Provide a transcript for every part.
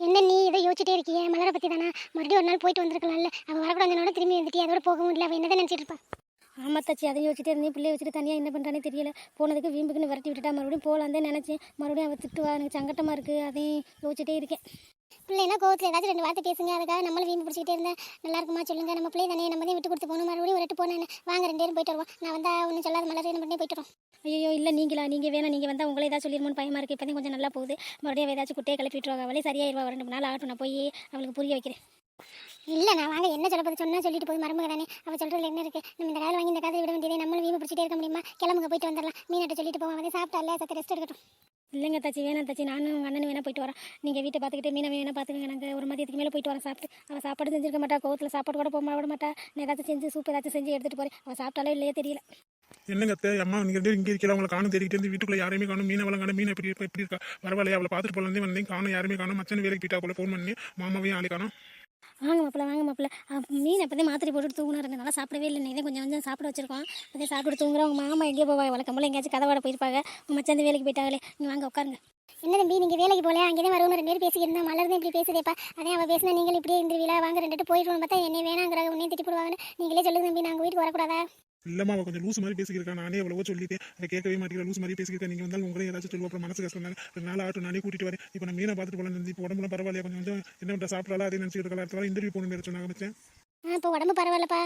என்ன நீ இதை யோசிச்சுட்டே இருக்கியே? மலரை பற்றி தானே? மறுபடியும் ஒரு நாள் போயிட்டு வந்திருக்கலாம்ல. அவள் வரக்கூடாதுனோட திரும்பி வந்துட்டு அதோட போகவும் இல்லை. அவள் என்னதான் நினச்சிட்டு இருப்பான் ஆமா தச்சி அதையும் யோசிச்சுட்டே இருந்தேன். பிள்ளைய வச்சுட்டு தனியாக என்ன பண்ணுறானே தெரியல. போனதுக்கு வீம்புக்குன்னு விரட்டி விட்டுட்டா மறுபடியும் போகலான் தான் நினச்சேன். மறுபடியும் அவள் திட்டுவா. எனக்கு சங்கட்டமாக இருக்குது அதையும் யோசிச்சுட்டே இருக்கேன். பிள்ளைனா கோவத்தில் ஏதாச்சும் ரெண்டு வார்த்தை பேசுங்க. அதுக்காக நம்மளும் வீம்பு பிடிச்சிக்கிட்டே இருந்தா நல்லா இருக்குமா சொல்லுங்க. நம்ம பிள்ளை தானே நம்ம தான் விட்டு கொடுத்து போகணும். மறுபடியும் ஒரு போனேன் வாங்க ரெண்டு பேரும் போயிட்டு வருவோம். நான் வந்தா ஒன்றும் சொல்லாத மலர் என்ன பண்ணி போயிட்டு வரோம் ஐயோ இல்லை நீங்களா? நீங்கள் வேணா நீங்கள் வந்தால் உங்களை ஏதாச்சும் சொல்லிடுமோன்னு பயமாக இருக்குது இப்போ கொஞ்சம் நல்லா போகுது. மறுபடியும் ஏதாச்சும் குட்டையை கிளப்பி விட்டுருவாங்க. அவளே சரியாயிருவா. ரெண்டு மூணு நாள் ஆகட்டும். நான் போய் அவளுக்கு புரிய வைக்கிறேன். இல்லை நான் வாங்க. என்ன சொல்ல போது சொன்னா சொல்லிட்டு போய் மருமக தானே. அவள் சொல்கிறதுல என்ன இருக்குது நம்ம இந்த காலம் வாங்கி இந்த காதை விட வேண்டியதே. நம்மளும் வீம்பு பிடிச்சிட்டே இருக்க முடியுமா? கிளம்புங்க போயிட்டு வந்துடலாம். மீனாட்ட சொல்லிட்டு போவோம். அவன் சாப்பிட்டால. சத்த ரெஸ்ட் எடுக்கட்டும். இல்லைங்க தச்சி வேணாம் தச்சி நானும் உங்கள் அண்ணனும் வேணா போயிட்டு வரேன் நீங்கள் வீட்டை பார்த்துக்கிட்டு மீனை வேணா பார்த்துக்கங்க. நாங்கள் ஒரு மதியத்துக்கு மேலே போயிட்டு வரேன் சாப்பிட்டு அவள் சாப்பாடு செஞ்சிருக்க மாட்டா கோவத்தில் சாப்பாடு கூட போக விட மாட்டா. நான் ஏதாச்சும் செஞ்சு சூப் ஏதாச்சும் செஞ்சு எடுத்துகிட்டு போகிறேன் அவள் சாப்பிட்டாலே இல்லையே தெரியல. என்னங்க அத்தை அம்மா நீங்கள் இங்கே இருக்கல அவங்களை காணும் தேடிக்கிட்டு இருந்து வீட்டுக்குள்ள யாரையுமே காணும். மீனை வளங்கான காணும் மீன் எப்படி எப்படி இருக்கா? பரவாயில்லையா அவளை பார்த்துட்டு போல வந்தேன். காணும் யாருமே காணும். மச்சன் வேலைக்கு போயிட்டா போல. ஃபோன் பண்ணி மாமாவையும் ஆளே காணும். வாங்க மாப்பிள்ள வாங்க மாப்பிள்ள மீன் அப்போதே மாத்திரை போட்டுட்டு தூங்கினாருங்க நல்லா சாப்பிடவே இல்லை. இதே கொஞ்சம் கொஞ்சம் சாப்பிட வச்சிருக்கோம். அப்படியே சாப்பிட்டு தூங்குறோம். உங்கள் மாமா எங்கேயோ போவாங்க வழக்கம் எங்கேயாச்சும் கதவாட போயிருப்பாங்க. உங்கள் மச்சாந்து வேலைக்கு போயிட்டாங்களே. நீங்கள் வாங்க உட்காருங்க என்ன தம்பி நீங்கள் வேலைக்கு போல அங்கே தான் வருவோம் ரெண்டு பேர் பேசிக்கிட்டு இருந்தா மலர் தான் இப்படி பேசுதேப்பா. அதே அவள் பேசினா நீங்கள் இப்படியே இருந்துருவீங்களா வாங்க ரெண்டு போயிட்டு பார்த்தா என்ன வேணாங்கிறாங்க உன்னே திட்டி போடுவாங்கன்னு நீங்களே சொல்லுங்க தம்பி. நாங்கள் வீட்டுக்கு வரக்கூடாதா? இல்லம்மா அவள் கொஞ்சம் லூஸ் மாதிரி பேசிக்கிறா நானே எவ்வளவோ சொல்லிட்டேன். அதை கேட்கவே மாட்டேங்கிற லூஸ் மாதிரி பேசிக்கிறேன் நீங்க வந்தாலும் உங்களே ஏதாச்சும் சொல்லுவோம் அப்புறம் மனசு கஷ்டம் தானே ரெண்டு நாள் ஆட்டும் நானே கூட்டிட்டு வரேன். இப்போ நான் மீனை பார்த்துட்டு போலாம் இப்போ உடம்புலாம் பரவாயில்லையா? கொஞ்சம் கொஞ்சம் என்ன பண்ணுற சாப்பிடலாம் அதே நினச்சிட்டு இருக்கலாம். அடுத்த வாரம் இன்டர்வியூ போகணும் சொன்னாங்க மச்சேன் இப்போ உடம்பு பரவாயில்லப்பா.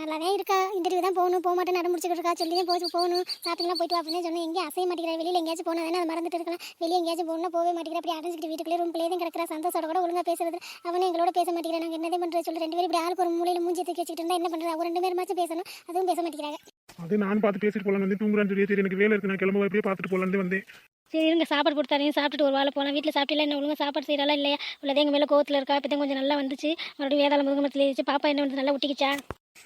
நல்லா தான் இருக்கா? இன்டர்வியூ தான் போகணும். போக மாட்டேன் நட முடிச்சுட்டு இருக்கா? சொல்லி தான் போச்சு போகணும் சாப்பிட்டுலாம் போயிட்டு அப்படின்னு சொன்னேன். எங்கேயும் அசைய மாட்டேங்கிறா. வெளியில் எங்கேயாச்சும் போனா தானே அதை மறந்துட்டு இருக்கலாம். வெளியே எங்கேயாச்சும் போகணும்னா போகவே மாட்டேங்கிற. அப்படி அடைஞ்சிட்டு வீட்டுக்குள்ளே ரூம்லேயே தான் கிடக்கிறா. சந்தோஷோட கூட ஒழுங்கா பேசுறது. அவனும் எங்களோட பேச மாட்டேங்கிறா. நாங்கள் என்னதே பண்ணுறது சொல்லி. ரெண்டு பேரும் இப்படி ஆளுக்கு ஒரு மூலையில் மூஞ்சி தூக்கி வச்சுட்டு இருந்தா என்ன பண்ணுறது அவங்க ரெண்டு பேருமாச்சும் பேசணும். அதுவும் பேச மாட்டேங்கிறாங்க. அது நான் பார்த்து பேசிட்டு போலாம் வந்து தூங்குறான்னு சொல்லி சரி எனக்கு வேலை இருக்கு. நான் கிளம்ப எப்படியே பார்த்துட்டு போலான்னு வந்தேன். சரி இருங்க. சாப்பாடு கொடுத்தாரையும் சாப்பிட்டுட்டு ஒரு வேலை போகலாம் வீட்டில் சாப்பிட்டல என்ன ஒழுங்கா சாப்பாடு செய்யறாளா இல்லையா? உள்ளதே எங்கள் மேலே கோவத்தில் இருக்கா? இப்போ கொஞ்சம் நல்லா வந்துச்சு. மறுபடியும் வேதாள முதுகமத்தில் இருந்துச்சு பாப்பா என்ன வந்து நல்லா ஒட்டிக்கிச்சா?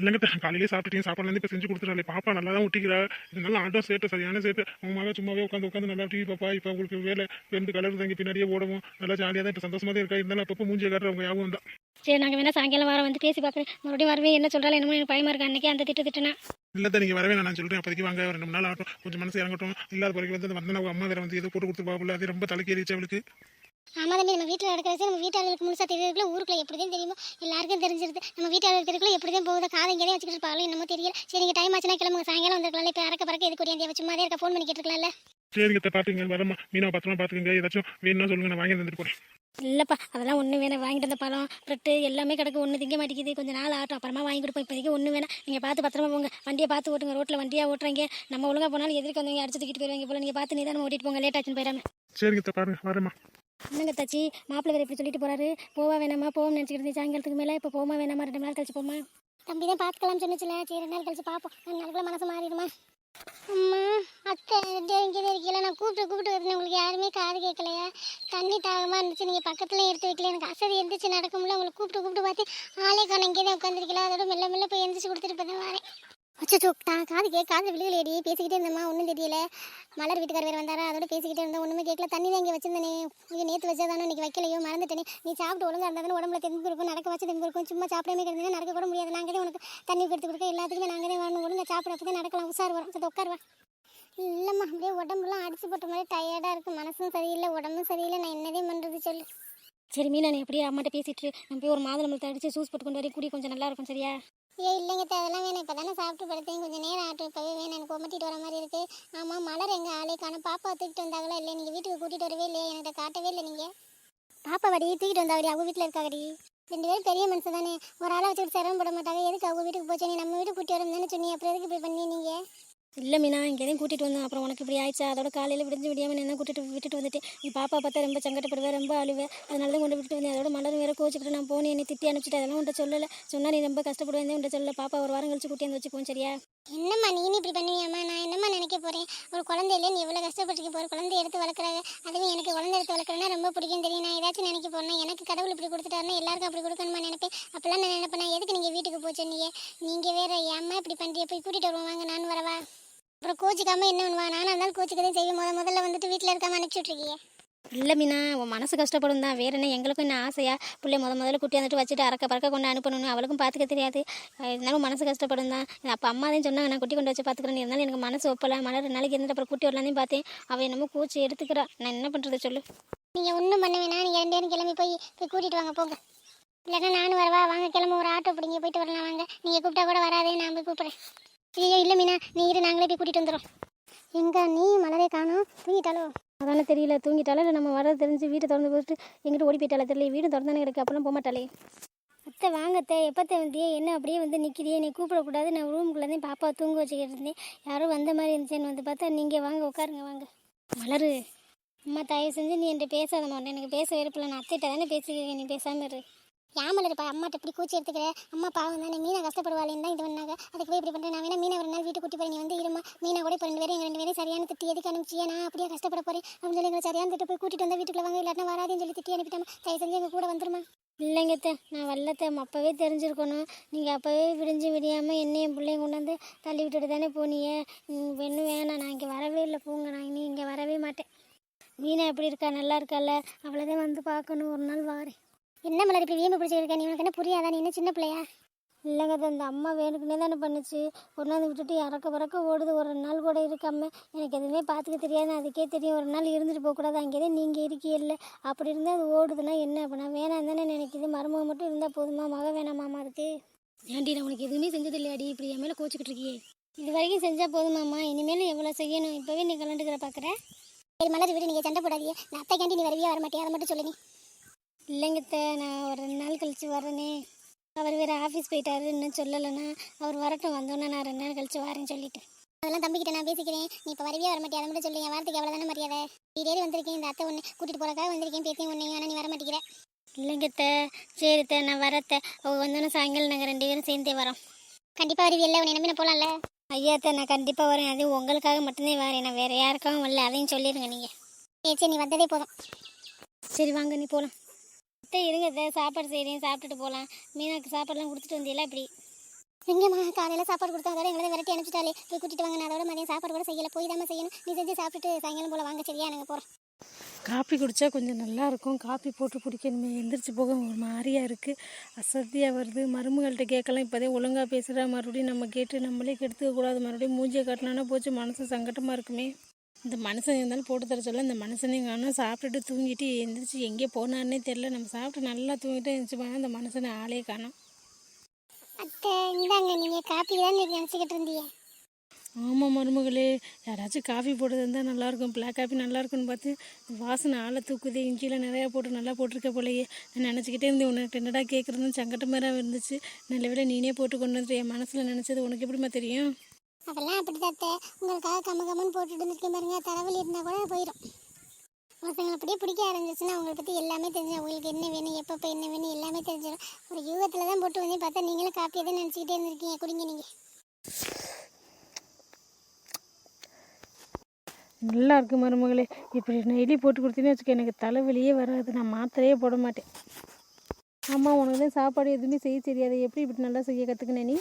இல்லைங்க காலையிலே சாப்பிட்டுட்டேன். சாப்பாடுலேருந்து இப்போ செஞ்சு கொடுத்துட்டாலே. பாப்பா நல்லா தான் ஒட்டிக்கிறா இது நல்லா ஆட்டம் சேட்டு சரியான சேட்டு. உங்க மகன் சும்மாவே உட்காந்து உட்காந்து நல்லா டிவி பாப்பா. இப்போ உங்களுக்கு வேலை ரெண்டு கலர் தங்கி பின்னாடியே ஓடவும். நல்லா ஜாலியாக தான் இப்போ சந்தோஷமா தான் இருக்கா. இருந்தாலும் அப்பப்போ மூஞ்சியை காட்டுறவங்க ஞாபகம் தான் சரி நாங்கள் வேணா சாயங்காலம் வாரம் வந்து பேசி பார்க்குறேன் மறுபடியும் வரவே என்ன சொல்கிறாள் என்னமோ எனக்கு பயமா இருக்கு. அன்னைக்கு அந்த திட்டு திட்டுனா. இல்ல நீங்க வரவே நான் சொல்றேன். அப்போதைக்கு வாங்க. ஒரு ரெண்டு நாள் ஆகட்டும். கொஞ்சம் மனசு இறங்கட்டும். இல்லாத பிறகு வந்து வந்தன அவங்க அம்மா வேற வந்து ஏதோ போட்டு கொடுத்துருப்பாப்புல. அது ரொம்ப தலைக்கேறிச்சு அவளுக்கு. ஆமா தம்பி நம்ம வீட்டில் நடக்கிற விஷயம் நம்ம வீட்டாளர்களுக்கு முழுசா தெரியறதுக்குள்ள ஊருக்குள்ள எப்படி தான் தெரியுமோ எல்லாருக்கும் தெரிஞ்சிருது. நம்ம வீட்டாளர்களுக்கு தெரியக்குள்ள எப்படி தான் போகுது காதை இங்கே வச்சுக்கிட்டு இருப்பாங்களோ என்னமோ தெரியல. சரி நீங்கள் டைம் ஆச்சுன்னா கிளம்புங்க. சாயங்காலம் வந்திருக்கலாம் இப்போ அறக்க பறக்க எதுக்கு ஒடியாந்தியா? சும்மாதே இருக்க ஃபோன் பண்ணிக்கிட்டு இருக்கலாம்ல சரிங்க அத்தை, பாத்துங்க வரமா மீனா பத்திரமா பாத்துக்கங்க. ஏதாச்சும் வேணும்னா சொல்லுங்க. நான் வாங்கி வந்துட்டு போறேன். இல்லைப்பா அதெல்லாம் ஒன்று வேணாம். வாங்கிட்டு வந்த பழம் ப்ரெட்டு எல்லாமே கிடக்கு. ஒன்று திங்க மாட்டேங்குது. கொஞ்சம் நாள் ஆட்டும். அப்புறமா வாங்கி கொடுப்போம். இப்போதைக்கு ஒன்று வேணாம். நீங்கள் பார்த்து பத்திரமா போங்க. வண்டியை பார்த்து ஓட்டுங்க. ரோட்டில் வண்டியாக ஓட்டுறாங்க. நம்ம ஒழுங்கா போனாலும் எதிர்க்க வந்தவங்க அடிச்சு தூக்கிட்டு போயிருவாங்க போல. நீங்கள் பார்த்து நிதானம் ஓட்டிட்டு போங்க. லேட் ஆச்சுன்னு போயிடாம. சரிங்க பாருங்க. வரேம்மா. என்னங்க தச்சி? மாப்பிள்ளை வேறு இப்படி சொல்லிட்டு போறாரு. போவா வேணாமா? போவோம்னு நினச்சிக்கிட்டு இருந்தேன். சாயங்காலத்துக்கு மேலே இப்போ போமா வேணாமா? ரெண்டு நாள் கழிச்சு போமா? தம்பி தான் பார்த்துக்கலாம் சொன்னுச்சுல. சரி ரெண்டு நாள் கழிச்சு பார்ப்போம். ரெண்டு நாளுக்குள்ள மனசு மாறிடுமா? அம்மா அத்தை இங்கே இருக்கல நான் கூப்பிட்டு கூப்பிட்டு வரேன் உங்களுக்கு யாருமே காது கேட்கலையா? தண்ணி தாகமாக இருந்துச்சு. நீங்கள் பக்கத்துல எடுத்து வைக்கல. எனக்கு அசதி எந்திரிச்சு நடக்க முடியல உங்களை கூப்பிட்டு கூப்பிட்டு பார்த்து ஆளே காணும். இங்கே தான் உட்காந்துருக்கல அதோட மெல்ல மெல்ல போய் எந்திரிச்சு கொடுத்துட்டு இப்போ வரேன். அச்சோ தான் காது கே காது விழுகலையடி பேசிக்கிட்டே இருந்தம்மா ஒன்றும் தெரியல. மலர் வீட்டுக்கார் வேறு வந்தாரா அதோட பேசிக்கிட்டே இருந்தோம் ஒன்றுமே கேட்கல. தண்ணி தான் இங்கே வச்சிருந்தேனே. ஐயோ நேற்று வச்சதானே இன்னைக்கு வைக்கலையோ மறந்துட்டேனே. நீ சாப்பிட்டு ஒழுங்காக இருந்தால் உடம்புல தெம்பு இருக்கும் நடக்க வச்சு தெம்பு இருக்கும். சும்மா சாப்பிடாம கிடந்தீங்கன்னா நடக்க கூட முடியாது. நாங்கள் தான் உனக்கு தண்ணி கொடுத்து கொடுக்க எல்லாத்துக்குமே நாங்கள் தான் வரணும். ஒழுங்காக சாப்பிட்றதுக்கு தான் நடக்கலாம். உஷார் வரும். சரி உட்காருவா இல்லைம்மா அப்படியே உடம்புலாம் அடிச்சு போட்ட மாதிரி டயர்டாக இருக்குது மனசும் சரியில்லை உடம்பும் சரியில்லை. நான் என்னதே பண்ணுறது சொல்லு. சரி மீனா நீ எப்படியே அம்மாட்ட பேசிட்டு நம்ம போய் ஒரு மாதுளம்பழத்தை அடிச்சு ஜூஸ் போட்டு கொண்டு வரையும் கூடி கொஞ்சம் நல்லா இருக்கும் சரியா? ஏ இல்லைங்க அதெல்லாம் வேணும். இப்போ தானே சாப்பிட்டு படுத்தேன். கொஞ்சம் நேரம் ஆட்டும் இப்போவே வேணாம். எனக்கு கொமட்டிட்டு வர மாதிரி இருக்கு. ஆமாம் மலர் எங்கள் ஆளே? காணும் பாப்பா தூக்கிட்டு வந்தாங்களா? இல்லை நீங்கள் வீட்டுக்கு கூட்டிகிட்டு வரவே இல்லையா? என்கிட்ட காட்டவே இல்லை நீங்கள் பாப்பா வடி தூக்கிட்டு வந்தாவடி. அவங்க வீட்டில் இருக்காடி ரெண்டு பேரும் பெரிய மனுஷன் தானே. ஒரு ஆளை வச்சுட்டு சிரமம் போட மாட்டாங்க. எதுக்கு அவங்க வீட்டுக்கு போச்சு? நீ நம்ம வீட்டுக்கு கூட்டி வரணும் தானே சொன்னி அப்புறம் எதுக்கு இப்படி பண்ணி நீங்கள் இல்லை மீனா இங்கே எதையும் கூட்டிகிட்டு வந்தேன் அப்புறம் உனக்கு இப்படி ஆயிடுச்சா? அதோட காலையில் விடிஞ்சு விடியாமல் என்ன கூட்டிட்டு விட்டுட்டு வந்துட்டேன். நீ பாப்பா பார்த்தா ரொம்ப சங்கடப்படுவேன் ரொம்ப அழுவேன் அதனால தான் கொண்டு விட்டுட்டு வந்தேன். அதோட மலரும் வேற கோச்சிக்கிட்டு நான் போனேன். என்னை திட்டி அனுப்பிச்சிட்டு அதெல்லாம் உன்ட்ட சொல்லலை. சொன்னா நீ ரொம்ப கஷ்டப்படுவேன் உன்ட்ட சொல்லல. பாப்பா ஒரு வாரம் கழிச்சு கூட்டி வந்து வச்சுக்குவோம் சரியா? என்னம்மா நீ இப்படி பண்ணுவியாம்மா? நான் என்னம்மா நினைக்க போகிறேன் ஒரு குழந்தையில நீ எவ்வளோ கஷ்டப்பட்டுருக்க போகிற குழந்தை எடுத்து வளர்க்குறாங்க. அதுவும் எனக்கு குழந்தை எடுத்து வளர்க்குறேன்னா ரொம்ப பிடிக்கும் தெரியும். நான் ஏதாச்சும் நினைக்க போறேன்னா எனக்கு கடவுள் இப்படி கொடுத்துட்டாருன்னா எல்லாருக்கும் அப்படி கொடுக்கணுமா நினைப்பேன். அப்போல்லாம் நான் நினைப்பேன் எதுக்கு நீங்கள் வீட்டுக்கு போச்சு நீங்க நீங்கள் வேற ஏம்மா இப்படி பண்ணுறீங்க போய் கூட்டிகிட்டு வருவாங்க வாங்க நான் வரவா அப்புறம் கோச்சிக்காம என்ன பண்ணுவா? நானும் இருந்தாலும் கோச்சிக்கதே செய்வேன். முத முதல்ல வந்துட்டு வீட்டில் இருக்காம அனுப்பிச்சி விட்ருக்கியே இல்லை மீனா உன் மனசு கஷ்டப்படும் தான். வேற என்ன? எங்களுக்கும் என்ன ஆசையா? பிள்ளை முத முதல்ல குட்டி வந்துட்டு வச்சுட்டு அறக்க பறக்க கொண்டு அனுப்பணும்னு அவளுக்கும் பார்த்துக்க தெரியாது. இருந்தாலும் மனசு கஷ்டப்படும் தான். அப்போ அம்மா தான் சொன்னாங்க நான் குட்டி கொண்டு வச்சு பார்த்துக்கிறேன் இருந்தாலும் எனக்கு மனசு ஒப்பல. மலர் ரெண்டு நாளைக்கு இருந்துட்டு அப்புறம் குட்டி வரலான்னு பார்த்தேன். அவள் என்னமோ கூச்சி எடுத்துக்கிறா. நான் என்ன பண்ணுறது சொல்லு. நீங்கள் ஒன்றும் பண்ண வேணாம். நீங்கள் ரெண்டு பேரும் கிளம்பி போய் போய் கூட்டிகிட்டு வாங்க போங்க. இல்லைன்னா நானும் வரவா? வாங்க கிளம்ப. ஒரு ஆட்டோ பிடிங்க. போயிட்டு வரலாம். வாங்க. நீங்கள் கூப்பிட்டா கூட வராதே. நான் போய் கூப்பிட்றேன். ஐயோ இல்லை மீனா. நீ இரு நாங்களே போய் கூட்டிகிட்டு வந்துடும் எங்க நீ மலரே காணோம். தூங்கிட்டாலோ அதானே தெரியல. தூங்கிட்டாலும் இல்லை நம்ம வர தெரிஞ்சு வீட்டை திறந்து போட்டு எங்கிட்ட ஓடி போயிட்டாலே தெரியல. வீடு திறந்தானே கிடக்கு. அப்பெல்லாம் போக மாட்டாளே. அத்தை வாங்க அத்தை. எப்போத்த வந்தியே? என்ன அப்படியே வந்து நிற்கிறியே நீ கூப்பிடக்கூடாது நான் ரூமுக்குள்ளேருந்து பாப்பா தூங்க வச்சுக்கிட்டு இருந்தேன். யாரும் வந்த மாதிரி இருந்துச்சேன்னு வந்து பார்த்தா நீங்கள் வாங்க உட்காருங்க வாங்க. மலரு அம்மா தயவு செஞ்சு நீ என்கிட்ட பேசாத மாட்டேன் எனக்கு பேச விருப்பம் நான் அத்தைகிட்ட தானே பேசிக்கிறேன் நீ பேசாமல் இரு. ஏன் இருப்பா அம்மாட்ட இப்படி கூச்சி எடுத்துக்கிற? அம்மா பாவம் தானே மீனா கஷ்டப்படுவாளேன்னு தான் இது பண்ணாங்க. அதுக்கு போய் இப்படி பண்ணுறேன் நான் வேணா மீனை ஒரு நாள் வீட்டுக்கு கூட்டி போய் நீ வந்து இருமா மீனா கூட இப்போ ரெண்டு பேரும் எங்கள் ரெண்டு பேரும் சரியான திட்டி எதுக்கு அனுப்பிச்சியா? நான் அப்படியே கஷ்டப்பட போகிறேன் அப்படின்னு சொல்லி எங்களை சரியான திட்டு போய் கூட்டிட்டு வந்தால் வீட்டுக்குள்ள வாங்க இல்லாட்டினா வராதுன்னு சொல்லி திட்டி அனுப்பிட்டாமா. தயவு செஞ்சு எங்கள் கூட வந்துருமா இல்லைங்கத்த நான் வல்லத்த அப்போவே தெரிஞ்சிருக்கணும். நீங்கள் அப்போவே விடிஞ்சு விடியாமல் என்னையும் பிள்ளைங்க கொண்டாந்து தள்ளி விட்டுட்டு தானே போனீங்க. இன்னும் வேணாம். நான் இங்கே வரவே இல்லை. போங்க நான் இனி இங்கே வரவே மாட்டேன். மீனா எப்படி இருக்கா? நல்லா இருக்கால அவ்வளோதான் வந்து பார்க்கணும். ஒரு நாள் வாரேன். என்ன மலர் இப்படி வீம்பு பிடிச்சிருக்க நீ உனக்கு என்ன புரியாதா? நீ என்ன சின்ன பிள்ளையா? இல்லைங்க அந்த இந்த அம்மா வேணுக்குனே தானே பண்ணுச்சு. கொண்டாந்து விட்டுட்டு இறக்க பறக்க ஓடுது. ஒரு ரெண்டு நாள் கூட இருக்காம எனக்கு எதுவுமே பார்த்துக்க தெரியாது. அதுக்கே தெரியும். ஒரு நாள் இருந்துட்டு போகக்கூடாது அங்கேயே நீங்கள் இல்லை அப்படி இருந்தால் அது ஓடுதுன்னா என்ன? அப்போ நான் வேணாம் தானே நினைக்கிது. மருமக மட்டும் இருந்தால் போதுமா? மக வேணாமாமா அதுக்கு ஏன்டி நான் உனக்கு எதுவுமே செஞ்சது இல்லையாடி இப்படி என் மேலே கோச்சிக்கிட்டு இருக்கியே. இது வரைக்கும் செஞ்சால் போதுமாம்மா இனிமேல் எவ்வளோ செய்யணும்? இப்போவே நீ கலண்டுக்கிற பார்க்குறேன் சரி மலர் விடு. நீங்கள் சண்டை போடாதீங்க. நான் அத்தைக்காண்டி நீ வரவியா? வர மாட்டேன் அதை மட்டும் சொல்லுங்க இல்லைங்கத்த நான் ஒரு ரெண்டு நாள் கழிச்சு வரேனே அவர் வேறு ஆஃபீஸ் போயிட்டாரு இன்னும் சொல்லலைன்னா அவர் வரட்டும் வந்தோன்னே நான் ரெண்டு நாள் கழிச்சு வரேன்னு சொல்லிட்டு அதெல்லாம் தம்பிக்கிட்ட நான் பேசிக்கிறேன். நீ இப்போ வரவியா வர மாட்டியா அதை மட்டும் சொல்லு என் வார்த்தைக்கு அவ்வளோ தானே மரியாதை வீடேறி வந்திருக்கேன் இந்த அத்தை ஒன்று கூட்டிகிட்டு போறக்காக வந்திருக்கேன் பேசியும் ஒன்றையும் ஆனால் நீ வர மாட்டேங்கிற இல்லைங்கத்த சரித்த நான் வரத்த அவ வந்தோன்னே சாயங்காலம் நாங்கள் ரெண்டு பேரும் சேர்ந்தே வரோம். கண்டிப்பாக வருவியல்ல உன்னை நம்பி நான் போகலாம்ல ஐயாத்த நான் கண்டிப்பாக வரேன். அது உங்களுக்காக மட்டும்தான் வரேன். நான் வேறு யாருக்காகவும் வரல. அதையும் சொல்லிடுங்க நீங்கள் சரி நீ வந்ததே போதும். சரி வாங்க நீ போகலாம் அத்தை இருங்க அத்தை சாப்பாடு செய்கிறேன் சாப்பிட்டுட்டு போகலாம் மீனாக்கு சாப்பாடுலாம் கொடுத்துட்டு வந்தீங்களா இப்படி? எங்கம்மா காலையில் சாப்பாடு கொடுத்தா அதோட எங்களை விரட்டி அனுப்பிச்சிட்டாலே. போய் கூட்டிட்டு வாங்க நான் அதோட மதியம் சாப்பாடு கூட செய்யலை. போய் தான் செய்யணும். நீ செஞ்சு சாப்பிட்டுட்டு சாயங்காலம் போல வாங்க சரியா? நாங்கள் போகிறோம் காப்பி குடித்தா கொஞ்சம் நல்லா இருக்கும். காப்பி போட்டு குடிக்கணுமே. எந்திரிச்சு போக ஒரு மாதிரியாக இருக்குது அசதியாக வருது. மருமகள்கிட்ட கேட்கலாம். இப்போதே ஒழுங்காக பேசுகிறா மறுபடியும் நம்ம கேட்டு நம்மளே கெடுத்துக்க கூடாது. மறுபடியும் மூஞ்சியை காட்டினானா போச்சு. மனசு சங்கட்டமாக இருக்குமே. இந்த மனுஷன் இருந்தாலும் போட்டு தர சொல்ல இந்த மனுஷனையும் காணும். சாப்பிட்டுட்டு தூங்கிட்டு எந்திரிச்சு எங்கே போனான்னே தெரில நம்ம சாப்பிட்டு நல்லா தூங்கிட்டு எழுந்திரிச்சு போனால் இந்த மனுஷனை ஆளே காணும். அத்தை இந்தாங்க. நீங்கள் காப்பி தான் நினச்சிக்கிட்டு இருந்தீங்க. ஆமாம் மருமகளே. யாராச்சும் காஃபி போட்டது இருந்தால் நல்லாயிருக்கும். பிளாக் காஃபி நல்லா இருக்கும்னு பார்த்து வாசனை ஆளை தூக்குது. இஞ்சியில் நிறையா போட்டு நல்லா போட்டிருக்க போலயே. நான் நினச்சிக்கிட்டே இருந்தேன் உனக்கு என்னடா கேட்குறதுன்னு சங்கட்டமாக இருந்துச்சு. நல்ல விட நீனே போட்டு கொண்டு வந்துட்டு என் மனசில் நினச்சது உனக்கு எப்படிம்மா தெரியும்? அதெல்லாம் அப்படி தான் உங்களுக்காக கம்ம கம்மன் போட்டுட்டு இருந்துருக்கேன் பாருங்க. தலைவலி இருந்தால் கூட போயிடும் ஒருத்தங்களை அப்படியே பிடிக்க ஆரம்பிச்சுன்னா அவங்கள பற்றி எல்லாமே தெரிஞ்சிடும். உங்களுக்கு என்ன வேணும் எப்பப்போ என்ன வேணும் எல்லாமே தெரிஞ்சிடும். ஒரு யூகத்தில் தான் போட்டு வந்து பார்த்தா நீங்களும் காப்பி தான் நினச்சிக்கிட்டே இருந்திருக்கீங்க. குடிங்க நீங்கள் நல்லா இருக்கு மருமகளே. இப்படி நெய்லி போட்டு கொடுத்தீங்கன்னு வச்சுக்க எனக்கு தலைவலியே வராது. நான் மாத்திரையே போட மாட்டேன். ஆமாம் உனக்கு தான் சாப்பாடு எதுவுமே செய்ய தெரியாது. எப்படி இப்படி நல்லா செய்ய கற்றுக்கினே நீ?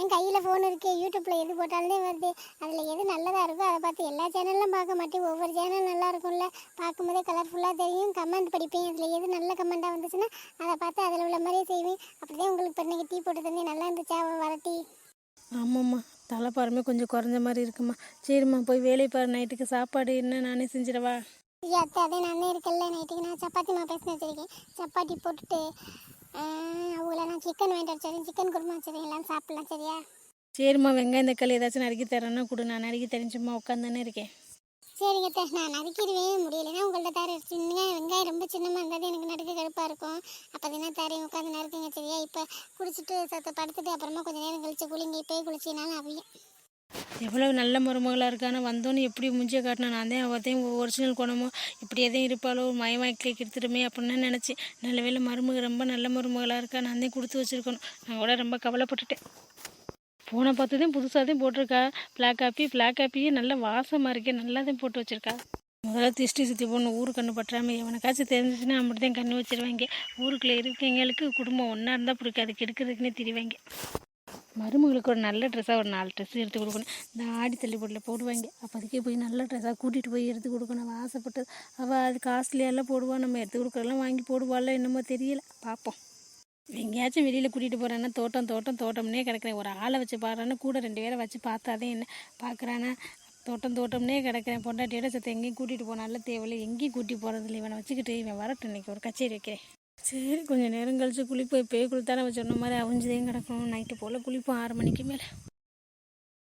அதான் கையில் ஃபோன் இருக்கு. யூடியூப்பில் எது போட்டாலுமே வருது. அதில் எது நல்லதாக இருக்கோ அதை பார்த்து எல்லா சேனலும் பார்க்க மாட்டேன். ஒவ்வொரு சேனல் நல்லா இருக்கும்ல. பார்க்கும்போதே கலர்ஃபுல்லாக தெரியும். கமெண்ட் படிப்பேன். அதில் எது நல்ல கமெண்ட்டாக வந்துச்சுன்னா அதை பார்த்து அதில் உள்ள மாதிரியே செய்வேன். அப்படிதான் உங்களுக்கு இப்போ டீ போட்டு தந்தேன். நல்லா இருந்துச்சா வர டீ? ஆமாம்மா. தலைப்பாருமே கொஞ்சம் குறைஞ்ச மாதிரி இருக்குமா சரிம்மா போய் வேலையை பாரு. நைட்டுக்கு சாப்பாடு என்ன நானே செஞ்சிடவா? அத்தை அதே நானே இருக்கல நைட்டுக்கு நான் சப்பாத்தி மா பேசின வச்சிருக்கேன். சப்பாத்தி போட்டுட்டு அவங்கள நான் சிக்கன் வாங்கிட்டு வச்சிருக்கேன் சிக்கன் குருமா வச்சிருக்கேன். எல்லாம் சாப்பிடலாம் சரியா? சரிம்மா வெங்காயம் தக்காளி ஏதாச்சும் நறுக்கி தரேன்னா கொடு. நான் நறுக்கி தெரிஞ்சுமா உட்காந்தானே இருக்கேன். சரிங்க அத்தை. நான் நறுக்கிடுவேன் முடியலைன்னா உங்கள்ட்ட தர சின்ன வெங்காயம் ரொம்ப சின்னமாக இருந்தால் எனக்கு நறுக்க கடுப்பாக இருக்கும். அப்போ தானே தரேன்? உட்காந்து நறுக்குங்க சரியா? இப்போ குடிச்சிட்டு சத்த படுத்துட்டு அப்புறமா கொஞ்சம் நேரம் கழிச்சு குளிங்க இப்போயே குளிச்சினாலும் அவையும் எவ்வளோ நல்ல மருமகளாக இருக்கான்னு வந்தோன்னு எப்படி மூஞ்சியை காட்டினா நான் தான் அவத்தையும் ஒரிஜினல் குணமோ இப்படி எதையும் இருப்பாளோ ஒரு மயமாக்கி கெடுத்துருமே அப்படின்னு நினச்சி நல்ல வேளை மருமக ரொம்ப நல்ல மருமகளாக இருக்கா நான் தான் கொடுத்து வச்சுருக்கணும். நான் கூட ரொம்ப கவலைப்பட்டுட்டேன். போனை பார்த்து தான் புதுசாக தான் போட்டிருக்கா. பிளாக் காப்பி பிளாக் காப்பியே நல்ல வாசமாக இருக்கே நல்லா தான் போட்டு வச்சுருக்கா. முதல்ல திருஷ்டி சுற்றி போடணும் ஊரு கண்ணு பற்றாமல் எவனுக்காச்சும் தெரிஞ்சிச்சுன்னா அப்படி தான் கண்ணு வச்சிருவாங்க. ஊருக்குள்ளே இருக்கவங்களுக்கு குடும்பம் ஒன்றா இருந்தால் பிடிக்காது கெடுக்கிறதுக்குன்னே தெரிவாங்க. மருமகளுக்கு ஒரு நல்ல ட்ரெஸ்ஸாக ஒரு நாலு ட்ரெஸ் எடுத்து கொடுக்கணும். இந்த ஆடி தள்ளுபடியில் போடுவாங்க. அப்போதைக்கே போய் நல்ல ட்ரெஸ்ஸாக கூட்டிகிட்டு போய் எடுத்து கொடுக்கணும். அவள் ஆசைப்பட்டது. அவள் அது காஸ்ட்லியெல்லாம் போடுவாள் நம்ம எடுத்து கொடுக்குறதெல்லாம் வாங்கி போடுவாள் என்னமோ தெரியல. பார்ப்போம் எங்கேயாச்சும் வெளியில் கூட்டிகிட்டு போகிறேன்னா தோட்டம் தோட்டம் தோட்டம்னே கிடக்கிறேன். ஒரு ஆளை வச்சு பாடுறான்னு கூட ரெண்டு பேரை வச்சு பார்த்தாதே என்ன? பார்க்குறானா தோட்டம் தோட்டம்னே கிடக்கிறேன். பொண்டாட்டியோட சத்த எங்கேயும் கூட்டிகிட்டு போனால தேவையில்லை. எங்கேயும் கூட்டி போகிறதில்ல இவனை வச்சுக்கிட்டு இவன் வரட்டும். இன்றைக்கி ஒரு கச்சேரி வைக்கிறேன். சரி கொஞ்சம் நேரம் கழித்து குளிப்போம். இப்போயே குளித்தா நம்ம சொன்ன மாதிரி அவிஞ்சதையும் கிடக்கும். நைட்டு போல் குளிப்போம். ஆறு மணிக்கு மேலே.